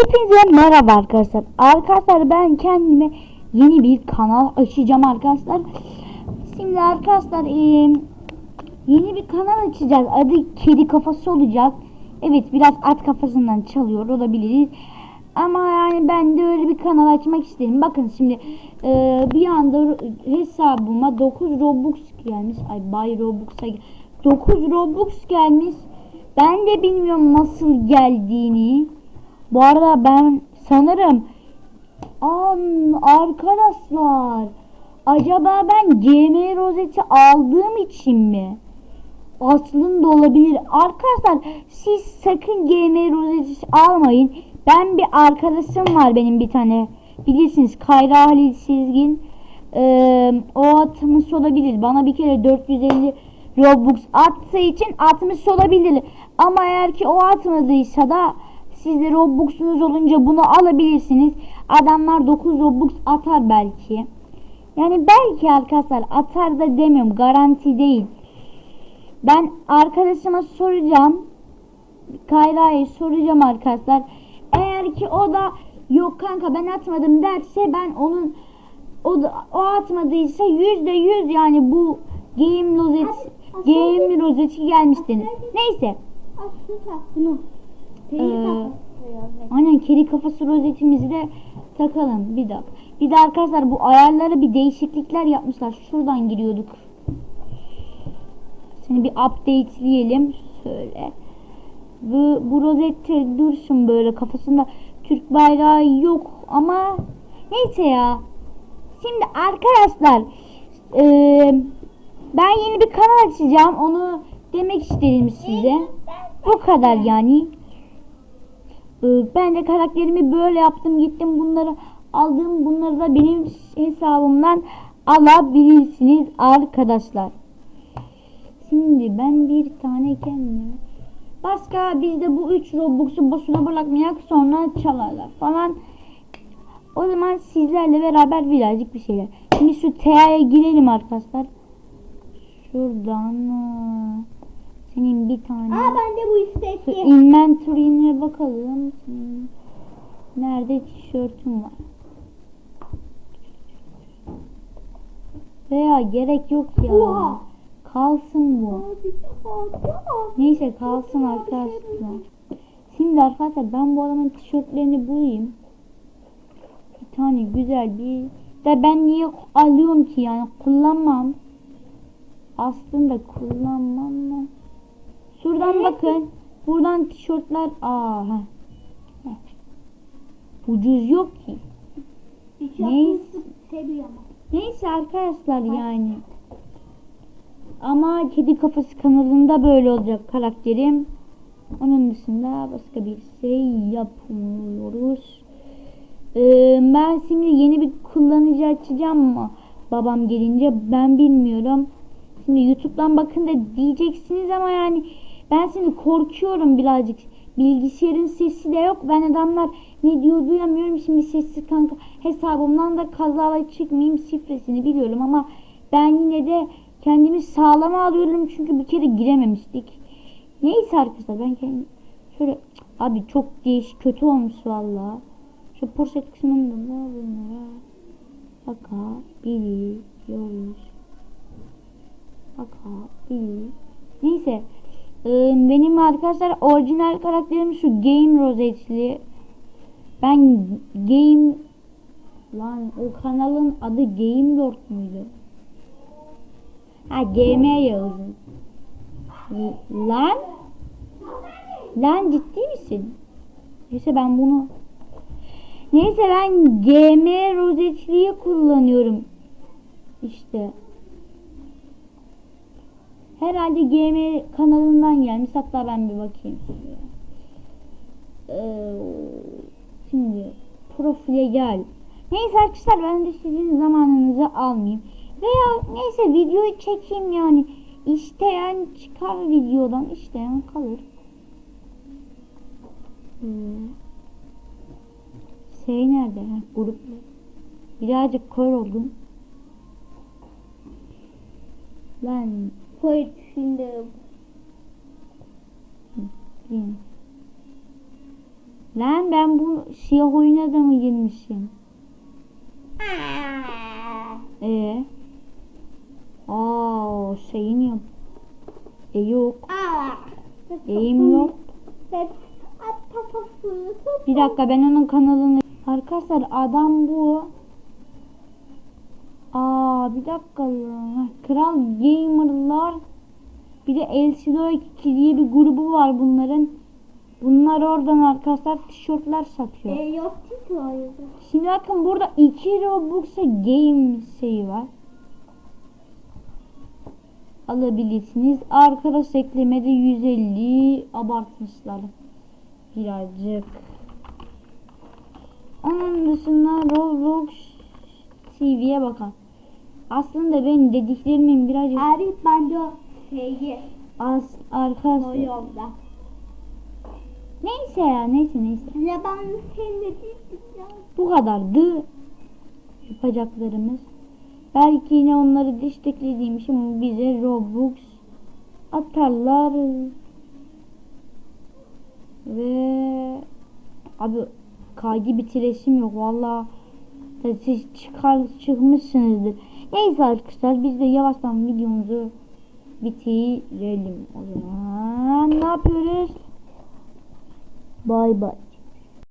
Hepinize merhaba arkadaşlar. Arkadaşlar ben kendime yeni bir kanal açacağım arkadaşlar. Şimdi arkadaşlar eee, yeni bir kanal açacağız. Adı Kedi Kafası olacak. Evet biraz at kafasından çalıyor olabilir. Ama yani ben de öyle bir kanal açmak istedim. Bakın şimdi bir anda hesabıma 9 Robux gelmiş. Ay Bay Robux'a gel- 9 Robux gelmiş. Ben de bilmiyorum nasıl geldiğini. Bu arada ben sanırım An arkadaşlar acaba ben GM rozeti aldığım için mi? Aslında olabilir. Arkadaşlar siz sakın GM rozeti almayın. Ben bir arkadaşım var benim bir tane. Bilirsiniz Kayra Halil Sezgin. Ee, o atmış olabilir. Bana bir kere 450 Robux attığı için atmış olabilir. Ama eğer ki o atmadıysa da siz de Robux'unuz olunca bunu alabilirsiniz. Adamlar 9 Robux atar belki. Yani belki arkadaşlar atar da demiyorum. Garanti değil. Ben arkadaşıma soracağım. Kayra'ya soracağım arkadaşlar. Eğer ki o da yok kanka ben atmadım derse ben onun o da, o atmadıysa yüzde yüz yani bu game rozet game rozeti gelmiştir. Neyse. Aslında bunu. Ee, Aynen kedi kafası rozetimizi de takalım. Bir dakika. Bir de arkadaşlar bu ayarlara bir değişiklikler yapmışlar. Şuradan giriyorduk. Seni bir updateleyelim. Şöyle. Bu, bu rozette dursun böyle kafasında Türk bayrağı yok ama neyse ya. Şimdi arkadaşlar eee, ben yeni bir kanal açacağım. Onu demek istedim size. Bu kadar yani. Ee, Ben de karakterimi böyle yaptım gittim bunları aldım bunları da benim hesabımdan alabilirsiniz arkadaşlar. Şimdi ben bir tane kendime başka biz de bu 3 Robux'u boşuna bırakmayak sonra çalarlar falan. O zaman sizlerle beraber birazcık bir şeyler. Şimdi şu TA'ya girelim arkadaşlar. Şuradan aa, senin bir tane Aa ben de bu istekli. inventory'ine bakalım. Hmm. Nerede tişörtüm var? Veya gerek yok ya. Oha. Kalsın bu. Neyse kalsın arkadaşlar. Şimdi arkadaşlar ben bu adamın tişörtlerini bulayım. Bir tane güzel bir de ben niye alıyorum ki yani kullanmam. Aslında kullanmam mı? Şuradan bakın. Buradan tişörtler aa. Heh. Ucuz yok ki. Neyse. Neyse arkadaşlar yani. Ama kedi kafası kanalında böyle olacak karakterim. Onun dışında başka bir şey yapmıyoruz. Ee, ben şimdi yeni bir kullanıcı açacağım mı? Babam gelince ben bilmiyorum. Şimdi YouTube'dan bakın da diyeceksiniz ama yani ben şimdi korkuyorum birazcık. Bilgisayarın sesi de yok. Ben adamlar ne diyor duyamıyorum. Şimdi sessiz kanka hesabımdan da kazalar çıkmayayım şifresini biliyorum ama ben yine de kendimi sağlama alıyorum çünkü bir kere girememiştik. Neyse arkadaşlar ben kendim şöyle abi çok değiş kötü olmuş valla. Şu poşet kısmında da bunlara bakabiliyoruz. Bakabiliyoruz. Neyse. Ee, benim arkadaşlar orijinal karakterim şu Game Rosette'li. Ben Game lan o kanalın adı Game Lord muydu? Ha GM Yağız'ın. Lan Lan ciddi misin? Neyse ben bunu Neyse ben GM rozetliği kullanıyorum. İşte. Herhalde GM kanalından gelmiş. Hatta ben bir bakayım. Ee, şimdi profile gel. Neyse arkadaşlar ben de sizin zamanınızı almayayım. Veya neyse videoyu çekeyim yani. İsteyen çıkar videodan. isteyen kalır. Hmm. Şey nerede? Grup. Birazcık kör oldum. Lan Koy şimdi. Lan ben bu siyah oyuna da mı girmişim? Ee? Aa şeyin yok. E yok. Eğim yok. Bir dakika ben onun kanalını... Arkadaşlar adam bu. Aa bir dakika ya. Kral Gamer'lar bir de LCD 2 diye bir grubu var bunların. Bunlar oradan arkadaşlar tişörtler satıyor. E, yok ki oyunda. Şimdi bakın burada 2 Robux'a game şeyi var. Alabilirsiniz. Arkadaş eklemede 150 abartmışlar. Birazcık. Onun dışında Roblox TV'ye bakalım. Aslında ben dediklerimin birazcık Abi bence o şeyi az arkadaşlar. koyuyorlar. Neyse ya neyse neyse. Ya ben senin dediğin ya. Bu kadardı yapacaklarımız. Belki yine onları desteklediğim için bize Robux atarlar. Ve abi kaydı bitiresim yok valla. Siz çıkar çıkmışsınızdır. Neyse arkadaşlar biz de yavaştan videomuzu bitirelim o zaman. Ne yapıyoruz? Bay bay.